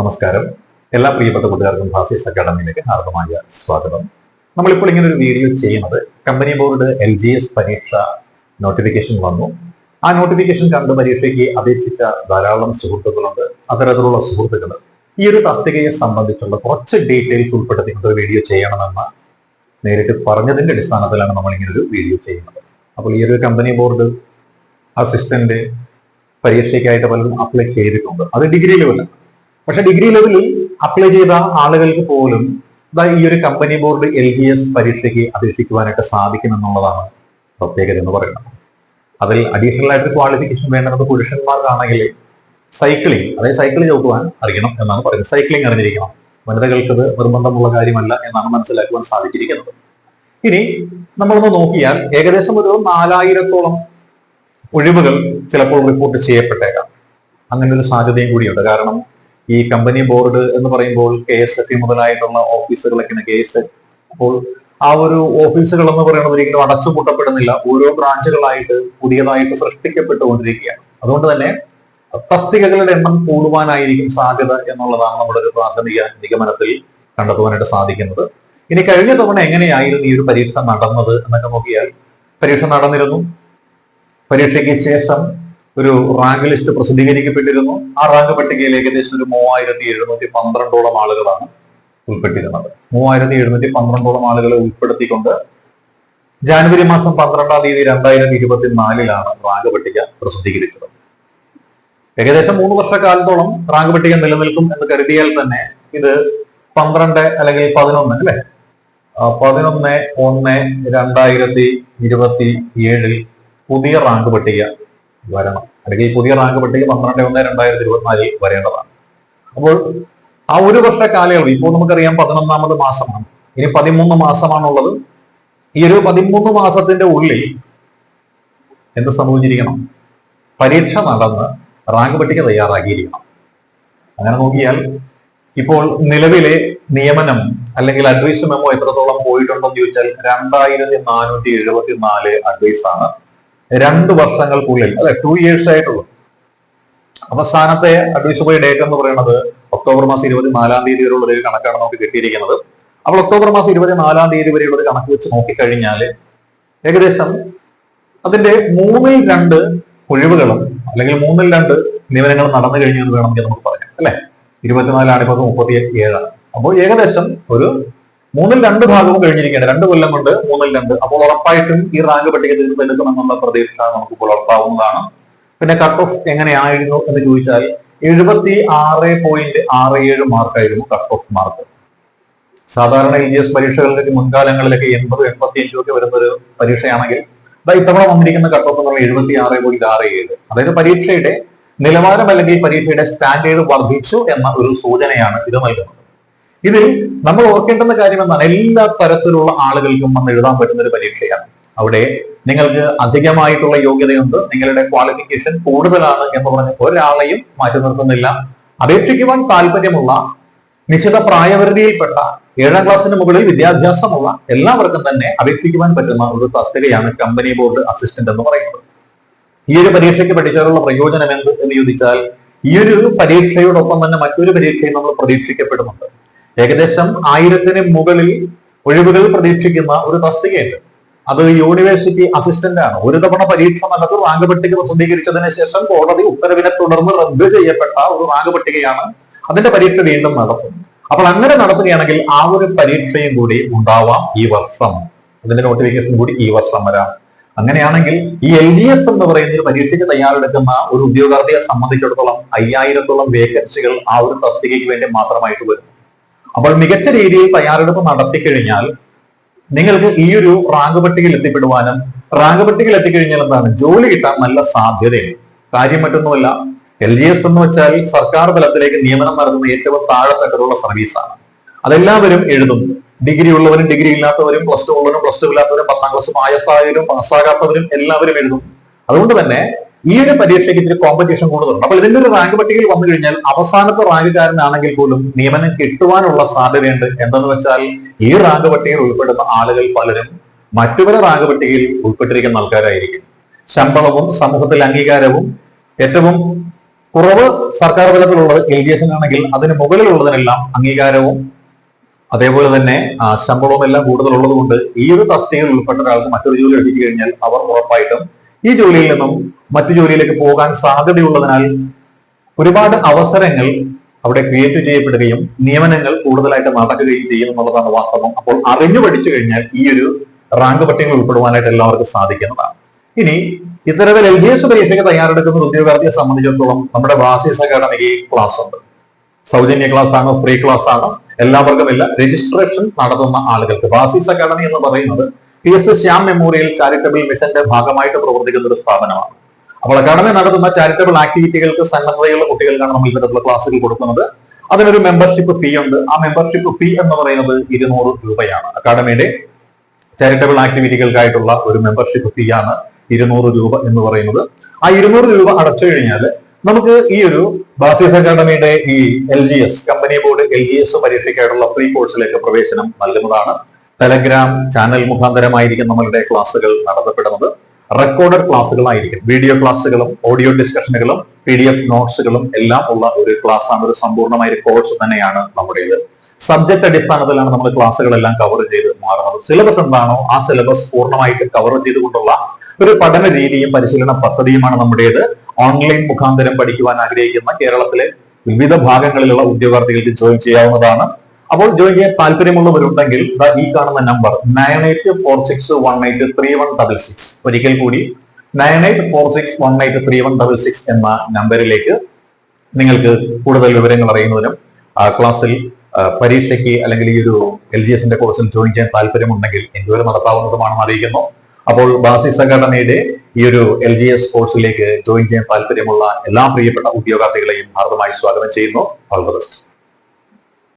നമസ്കാരം. എല്ലാ പ്രിയപ്പെട്ട കൂട്ടുകാർക്കും ഭാസീസ് അക്കാഡമിയിലേക്ക് ഹാർദമായ സ്വാഗതം. നമ്മളിപ്പോൾ ഇങ്ങനെ ഒരു വീഡിയോ ചെയ്യുന്നത് company board L G S പരീക്ഷ നോട്ടിഫിക്കേഷൻ വന്നു. ആ നോട്ടിഫിക്കേഷൻ കണ്ട് പരീക്ഷയ്ക്ക് അപേക്ഷിച്ച ധാരാളം സുഹൃത്തുക്കളുണ്ട്. അത്തരത്തിലുള്ള സുഹൃത്തുക്കൾ ഈ ഒരു തസ്തികയെ സംബന്ധിച്ചുള്ള കുറച്ച് ഡീറ്റെയിൽസ് ഉൾപ്പെടുത്തിക്കൊണ്ട് ഒരു വീഡിയോ ചെയ്യണമെന്ന് നേരിട്ട് പറഞ്ഞതിന്റെ അടിസ്ഥാനത്തിലാണ് നമ്മൾ ഇങ്ങനെ ഒരു വീഡിയോ ചെയ്യുന്നത്. അപ്പോൾ ഈ ഒരു കമ്പനി ബോർഡ് അസിസ്റ്റന്റ് പരീക്ഷയ്ക്കായിട്ട് പലരും അപ്ലൈ ചെയ്തിട്ടുണ്ട്. അത് ഡിഗ്രി ലെവലാണ് പക്ഷെ ഡിഗ്രി ലെവലിൽ അപ്ലൈ ചെയ്ത ആളുകൾക്ക് പോലും ഈ ഒരു company board L G S പരീക്ഷയ്ക്ക് അപേക്ഷിക്കുവാനായിട്ട് സാധിക്കുമെന്നുള്ളതാണ് പ്രത്യേകത എന്ന് പറയുന്നത്. അതിൽ അഡീഷണൽ ആയിട്ട് ക്വാളിഫിക്കേഷൻ വേണ്ടത് പുരുഷന്മാർക്കാണെങ്കിൽ സൈക്ലിംഗ് അതായത് സൈക്കിൾ ചവിട്ടുവാൻ അറിയണം എന്നാണ് പറയുന്നത്. സൈക്ലിംഗ് അറിഞ്ഞിരിക്കണം. വനിതകൾക്ക് നിർബന്ധമുള്ള കാര്യമല്ല എന്നാണ് മനസ്സിലാക്കുവാൻ സാധിച്ചിരിക്കുന്നത്. ഇനി നമ്മളൊന്ന് നോക്കിയാൽ ഏകദേശം ഒരു നാലായിരത്തോളം ഒഴിവുകൾ ചിലപ്പോൾ റിപ്പോർട്ട് ചെയ്യപ്പെട്ടേക്കാം. അങ്ങനെ ഒരു സാധ്യതയും കൂടിയുണ്ട്. കാരണം ഈ കമ്പനി ബോർഡ് എന്ന് പറയുമ്പോൾ കെ എസ് എഫ് മുതലായിട്ടുള്ള ഓഫീസുകളൊക്കെയാണ് കെ എസ് അപ്പോൾ ആ ഒരു ഓഫീസുകൾ എന്ന് പറയുന്നത് ഒരിക്കലും അടച്ചുപൂട്ടപ്പെടുന്നില്ല. ഓരോ ബ്രാഞ്ചുകളായിട്ട് പുതിയതായിട്ട് സൃഷ്ടിക്കപ്പെട്ടുകൊണ്ടിരിക്കുകയാണ്. അതുകൊണ്ട് തന്നെ തസ്തികകളുടെ എണ്ണം കൂടുവാനായിരിക്കും സാധ്യത എന്നുള്ളതാണ് നമ്മുടെ ഒരു പ്രാഥമിക നിഗമനത്തിൽ കണ്ടെത്തുവാനായിട്ട് സാധിക്കുന്നത്. ഇനി കഴിഞ്ഞ തവണ എങ്ങനെയായിരുന്നു ഈ ഒരു പരീക്ഷ നടന്നത് എന്നൊക്കെ നോക്കിയാൽ പരീക്ഷ നടന്നിരുന്നു. പരീക്ഷയ്ക്ക് ശേഷം ഒരു റാങ്ക് ലിസ്റ്റ് പ്രസിദ്ധീകരിക്കപ്പെട്ടിരുന്നു. ആ റാങ്ക് പട്ടികയിൽ ഏകദേശം ഒരു മൂവായിരത്തി എഴുന്നൂറ്റി പന്ത്രണ്ടോളം ആളുകളാണ് ഉൾപ്പെട്ടിരുന്നത്. മൂവായിരത്തി എഴുന്നൂറ്റി പന്ത്രണ്ടോളം ആളുകളെ ഉൾപ്പെടുത്തിക്കൊണ്ട് ജാനുവരി മാസം പന്ത്രണ്ടാം തീയതി രണ്ടായിരത്തി ഇരുപത്തിനാലിലാണ് റാങ്ക് പട്ടിക പ്രസിദ്ധീകരിച്ചത്. ഏകദേശം മൂന്ന് വർഷക്കാലത്തോളം റാങ്ക് പട്ടിക നിലനിൽക്കും എന്ന് കരുതിയാൽ തന്നെ ഇത് പന്ത്രണ്ട് അല്ലെങ്കിൽ പതിനൊന്ന് അല്ലെ? പതിനൊന്ന് ഒന്ന് രണ്ടായിരത്തി ഇരുപത്തി ഏഴിൽ പുതിയ റാങ്ക് പട്ടിക വരണം അല്ലെങ്കിൽ ഈ പുതിയ റാങ്ക് പട്ടിക പന്ത്രണ്ട് ഒന്ന് രണ്ടായിരത്തി ഇരുപത്തിനാലിൽ വരേണ്ടതാണ്. അപ്പോൾ ആ ഒരു വർഷ കാലയളവ് ഇപ്പോൾ നമുക്കറിയാം പതിനൊന്നാമത് മാസമാണ്. ഇനി പതിമൂന്ന് മാസമാണുള്ളത്. ഈ ഒരു പതിമൂന്ന് മാസത്തിന്റെ ഉള്ളിൽ എന്ത് സംഭവിച്ചിരിക്കണം? പരീക്ഷ നടന്ന് റാങ്ക് പട്ടിക തയ്യാറാക്കിയിരിക്കണം. അങ്ങനെ നോക്കിയാൽ ഇപ്പോൾ നിലവിലെ നിയമനം അല്ലെങ്കിൽ അഡ്വൈസ് മെമ്മോ എത്രത്തോളം പോയിട്ടുണ്ടോ എന്ന് ചോദിച്ചാൽ രണ്ടായിരത്തി നാനൂറ്റി എഴുപത്തി നാല് അഡ്വൈസ് ആണ് രണ്ട് വർഷങ്ങൾക്കുള്ളിൽ അല്ലെ ടു ഇയേഴ്സ് ആയിട്ടുള്ളൂ. അവസാനത്തെ അഡ്വൈസ് പോയ ഡേറ്റ് എന്ന് പറയുന്നത് ഒക്ടോബർ മാസം ഇരുപത്തിനാലാം തീയതി വരെയുള്ള ഒരു കണക്കാണ് നമുക്ക് കിട്ടിയിരിക്കുന്നത്. അപ്പോൾ ഒക്ടോബർ മാസം ഇരുപത്തിനാലാം തീയതി വരെയുള്ള ഒരു കണക്ക് വെച്ച് നോക്കിക്കഴിഞ്ഞാൽ ഏകദേശം അതിന്റെ മൂന്നിൽ രണ്ട് ഒഴിവുകളും അല്ലെങ്കിൽ മൂന്നിൽ രണ്ട് നിയമനങ്ങൾ നടന്നു കഴിഞ്ഞു എന്ന് വേണമെങ്കിൽ നമുക്ക് പറയാം അല്ലെ? ഇരുപത്തിനാലാണ് ഇപ്പൊ മുപ്പത്തി ഏഴാണ് അപ്പോൾ ഏകദേശം ഒരു മൂന്നിൽ രണ്ട് ഭാഗവും കഴിഞ്ഞിരിക്കുകയാണ്. രണ്ട് കൊല്ലം കൊണ്ട് മൂന്നിൽ രണ്ട്. അപ്പോൾ ഉറപ്പായിട്ടും ഈ റാങ്ക് പട്ടിക തീർത്തെടുക്കുമെന്നുള്ള പ്രതീക്ഷ നമുക്ക് പുലർത്താവുന്നതാണ് പിന്നെ കട്ട് ഓഫ് എങ്ങനെയായിരുന്നു എന്ന് ചോദിച്ചാൽ എഴുപത്തി ആറ് പോയിന്റ് ആറ് ഏഴ് മാർക്കായിരുന്നു കട്ട് ഓഫ് മാർക്ക് സാധാരണ എൽ ജി എസ് പരീക്ഷകളിലേക്ക് മുൻകാലങ്ങളിലൊക്കെ എൺപത് എൺപത്തി അഞ്ചും ഒക്കെ വരുന്ന ഒരു പരീക്ഷയാണെങ്കിൽ ഇതാ ഇത്തവണ വന്നിരിക്കുന്ന കട്ട് ഓഫ് എന്ന് പറഞ്ഞാൽ എഴുപത്തി ആറ് പോയിന്റ് ആറ് ഏഴ്. അതായത് പരീക്ഷയുടെ നിലവാരം അല്ലെങ്കിൽ പരീക്ഷയുടെ സ്റ്റാൻഡേർഡ് വർദ്ധിച്ചു എന്ന ഒരു സൂചനയാണ് ഇത് നൽകുന്നത്. ഇതിൽ നമ്മൾ ഓർക്കേണ്ടുന്ന കാര്യം എന്താണ് എല്ലാ തരത്തിലുള്ള ആളുകൾക്കും വന്ന് എഴുതാൻ പറ്റുന്ന ഒരു പരീക്ഷയാണ്. അവിടെ നിങ്ങൾക്ക് അധികമായിട്ടുള്ള യോഗ്യതയുണ്ട്. നിങ്ങളുടെ ക്വാളിഫിക്കേഷൻ കൂടുതലാണ് എന്ന് പറഞ്ഞ് ഒരാളെയും മാറ്റി നിർത്തുന്നില്ല. അപേക്ഷിക്കുവാൻ താല്പര്യമുള്ള നിശ്ചിത പ്രായപരിധിയിൽപ്പെട്ട ഏഴാം ക്ലാസ്സിന് മുകളിൽ വിദ്യാഭ്യാസമുള്ള എല്ലാവർക്കും തന്നെ അപേക്ഷിക്കുവാൻ പറ്റുന്ന ഒരു തസ്തികയാണ് കമ്പനി ബോർഡ് അസിസ്റ്റന്റ് എന്ന് പറയുന്നത്. ഈ ഒരു പരീക്ഷയ്ക്ക് പഠിച്ചാലുള്ള പ്രയോജനം എന്ത് എന്ന് ചോദിച്ചാൽ ഈ ഒരു പരീക്ഷയോടൊപ്പം തന്നെ മറ്റൊരു പരീക്ഷയും നമ്മൾ പ്രതീക്ഷിക്കപ്പെടുന്നുണ്ട്. ഏകദേശം ആയിരത്തിന് മുകളിൽ ഒഴിവുകൾ പ്രതീക്ഷിക്കുന്ന ഒരു തസ്തികയുണ്ട്. അത് യൂണിവേഴ്സിറ്റി അസിസ്റ്റന്റ് ആണ്. ഒരു തവണ പരീക്ഷ നടത്തി റാങ്ക് പട്ടിക പ്രസിദ്ധീകരിച്ചതിന് ശേഷം കോടതി ഉത്തരവിനെ തുടർന്ന് റദ്ദ് ചെയ്യപ്പെട്ട ഒരു റാങ്ക് പട്ടികയാണ് അതിന്റെ പരീക്ഷ വീണ്ടും നടത്തും അപ്പോൾ അങ്ങനെ നടത്തുകയാണെങ്കിൽ ആ ഒരു പരീക്ഷയും കൂടി ഉണ്ടാവാം ഈ വർഷം. അതിന്റെ നോട്ടിഫിക്കേഷൻ കൂടി ഈ വർഷം വരാം. അങ്ങനെയാണെങ്കിൽ ഈ എൽ ഡി എസ് എന്ന് പറയുന്ന ഒരു പരീക്ഷയ്ക്ക് തയ്യാറെടുക്കുന്ന ഒരു ഉദ്യോഗാർത്ഥിയെ സംബന്ധിച്ചിടത്തോളം അയ്യായിരത്തോളം വേക്കൻസികൾ ആ ഒരു തസ്തികയ്ക്ക് വേണ്ടി മാത്രമായിട്ട് വരും. അപ്പോൾ മികച്ച രീതിയിൽ തയ്യാറെടുപ്പ് നടത്തി കഴിഞ്ഞാൽ നിങ്ങൾക്ക് ഈ ഒരു റാങ്ക് പട്ടികയിൽ എത്തിപ്പെടുവാനും റാങ്ക് പട്ടികയിൽ എത്തിക്കഴിഞ്ഞാൽ എന്താണ്? ജോലി കിട്ടാൻ നല്ല സാധ്യതയുണ്ട്. കാര്യം മറ്റൊന്നുമല്ല എൽ ജി എസ് എന്ന് വെച്ചാൽ സർക്കാർ തലത്തിലേക്ക് നിയമനം നടത്തുന്ന ഏറ്റവും താഴെത്തട്ടിലുള്ള സർവീസാണ് അതെല്ലാവരും എഴുതുന്നു ഡിഗ്രി ഉള്ളവരും ഡിഗ്രി ഇല്ലാത്തവരും പ്ലസ് ടു ഉള്ളവരും പ്ലസ് ടു ഇല്ലാത്തവരും പത്താം ക്ലാസ് പായസായാലും പാസ്സാകാത്തവരും എല്ലാവരും എഴുതും. അതുകൊണ്ട് തന്നെ ഈ ഒരു പരീക്ഷയ്ക്ക് ഇത്തിരി കോമ്പറ്റീഷൻ കൂടുതലുണ്ട്. അപ്പോൾ ഇതിന്റെ ഒരു റാങ്ക് പട്ടികയിൽ വന്നു കഴിഞ്ഞാൽ അവസാനത്തെ റാങ്കുകാരനാണെങ്കിൽ പോലും നിയമനം കിട്ടുവാനുള്ള സാധ്യതയുണ്ട്. എന്തെന്ന് വെച്ചാൽ ഈ റാങ്ക് പട്ടികയിൽ ഉൾപ്പെടുന്ന ആളുകൾ പലരും മറ്റു പല റാങ്ക് പട്ടികയിൽ ഉൾപ്പെട്ടിരിക്കുന്ന ആൾക്കാരായിരിക്കും. ശമ്പളവും സമൂഹത്തിൽ അംഗീകാരവും ഏറ്റവും കുറവ് സർക്കാർ തലത്തിലുള്ളത് എൽ ജി എസിനാണെങ്കിൽ അതിന് മുകളിലുള്ളതിനെല്ലാം അംഗീകാരവും അതേപോലെ തന്നെ ശമ്പളവും എല്ലാം കൂടുതലുള്ളത് കൊണ്ട് ഈ ഒരു തസ്തികയിൽ ഉൾപ്പെട്ട ഒരാൾക്ക് മറ്റൊരു ജോലി ലഭിച്ചു കഴിഞ്ഞാൽ അവർ ഉറപ്പായിട്ടും ഈ ജോലിയിൽ നിന്നും മറ്റു ജോലിയിലേക്ക് പോകാൻ സാധ്യതയുള്ളതിനാൽ ഒരുപാട് അവസരങ്ങൾ അവിടെ ക്രിയേറ്റ് ചെയ്യപ്പെടുകയും നിയമനങ്ങൾ കൂടുതലായിട്ട് നടക്കുകയും ചെയ്യും എന്നുള്ളതാണ് വാസ്തവം. അപ്പോൾ അറിഞ്ഞു പഠിച്ചു കഴിഞ്ഞാൽ ഈ ഒരു റാങ്ക് പട്ടികയിൽ ഉൾപ്പെടുവാനായിട്ട് എല്ലാവർക്കും സാധിക്കുന്നതാണ്. ഇനി ഇത്തരത്തിൽ എൽ ജി എസ് പരീക്ഷയ്ക്ക് തയ്യാറെടുക്കുന്ന ഉദ്യോഗാർത്ഥിയെ സംബന്ധിച്ചിടത്തോളം നമ്മുടെ വാസീസ് അക്കാഡമിക്ക് ക്ലാസ് ഉണ്ട്. സൗജന്യ ക്ലാസ് ആണ് ഫ്രീ ക്ലാസ് ആണ്. എല്ലാവർക്കും ഇല്ല. രജിസ്ട്രേഷൻ നടത്തുന്ന ആളുകൾക്ക് വാസീസ് അക്കാഡമി എന്ന് പറയുന്നത് P S Shyam memorial charitable മിഷന്റെ ഭാഗമായിട്ട് പ്രവർത്തിക്കുന്ന ഒരു സ്ഥാപനമാണ്. അപ്പോൾ അക്കാഡമി നടത്തുന്ന ചാരിറ്റബിൾ ആക്ടിവിറ്റികൾക്ക് സന്നദ്ധതയുള്ള കുട്ടികൾക്കാണ് നമ്മൾ ഇത്തരത്തിലുള്ള ക്ലാസ്സുകൾ കൊടുക്കുന്നത്. അതിനൊരു മെമ്പർഷിപ്പ് ഫീ ഉണ്ട്. ആ മെമ്പർഷിപ്പ് ഫീ എന്ന് പറയുന്നത് ഇരുന്നൂറ് രൂപയാണ്. അക്കാഡമിയുടെ ചാരിറ്റബിൾ ആക്ടിവിറ്റികൾക്കായിട്ടുള്ള ഒരു മെമ്പർഷിപ്പ് ഫീ ആണ് ഇരുന്നൂറ് രൂപ എന്ന് പറയുന്നത്. ആ ഇരുന്നൂറ് രൂപ അടച്ചു കഴിഞ്ഞാൽ നമുക്ക് ഈ ഒരു ബാസിസ് അക്കാഡമിയുടെ ഈ L G S company board L G S പരീക്ഷയ്ക്കായിട്ടുള്ള free കോഴ്സിലേക്ക് പ്രവേശനം നൽകുന്നതാണ്. ടെലഗ്രാം ചാനൽ മുഖാന്തരമായിരിക്കും നമ്മളുടെ ക്ലാസ്സുകൾ നടത്തപ്പെടുന്നത്. റെക്കോർഡഡ് ക്ലാസ്സുകളായിരിക്കും. വീഡിയോ ക്ലാസ്സുകളും ഓഡിയോ ഡിസ്കഷനുകളും പി ഡി എഫ് നോട്ട്സുകളും എല്ലാം ഉള്ള ഒരു ക്ലാസ് ആണ് ഒരു സമ്പൂർണമായ ഒരു കോഴ്സ് തന്നെയാണ് നമ്മുടേത്. സബ്ജക്ട് അടിസ്ഥാനത്തിലാണ് നമ്മൾ ക്ലാസ്സുകളെല്ലാം കവർ ചെയ്ത് മാറുന്നത്. സിലബസ് എന്താണോ ആ സിലബസ് പൂർണമായിട്ട് കവർ ചെയ്തുകൊണ്ടുള്ള ഒരു പഠന രീതിയും പരിശീലന പദ്ധതിയുമാണ് നമ്മുടേത്. ഓൺലൈൻ മുഖാന്തരം പഠിക്കുവാൻ ആഗ്രഹിക്കുന്ന കേരളത്തിലെ വിവിധ ഭാഗങ്ങളിലുള്ള ഉദ്യോഗാർത്ഥികൾക്ക് ജോയിൻ ചെയ്യാവുന്നതാണ്. അപ്പോൾ ചെയ്യാൻ താല്പര്യമുള്ളവരുണ്ടെങ്കിൽ ഈ കാണുന്ന number nine eight four six one eight three one double six ഒരിക്കൽ കൂടി nine eight four six one eight three one double six എന്ന നമ്പറിലേക്ക് നിങ്ങൾക്ക് കൂടുതൽ വിവരങ്ങൾ അറിയുന്നതിനും ക്ലാസ്സിൽ പരീക്ഷയ്ക്ക് അല്ലെങ്കിൽ ഈ ഒരു എൽ ജി എസിന്റെ കോഴ്സിൽ ജോയിൻ ചെയ്യാൻ താല്പര്യമുണ്ടെങ്കിൽ എൻക്വയറി നടത്താവുന്നതുമാണെന്ന് അറിയിക്കുന്നു. അപ്പോൾ ബാസിസ് സംഘടനയുടെ ഈ ഒരു എൽ ജി എസ് കോഴ്സിലേക്ക് ജോയിൻ ചെയ്യാൻ താല്പര്യമുള്ള എല്ലാ പ്രിയപ്പെട്ട ഉദ്യോഗാർത്ഥികളെയും ഹാർദമായി സ്വാഗതം ചെയ്യുന്നു. All the best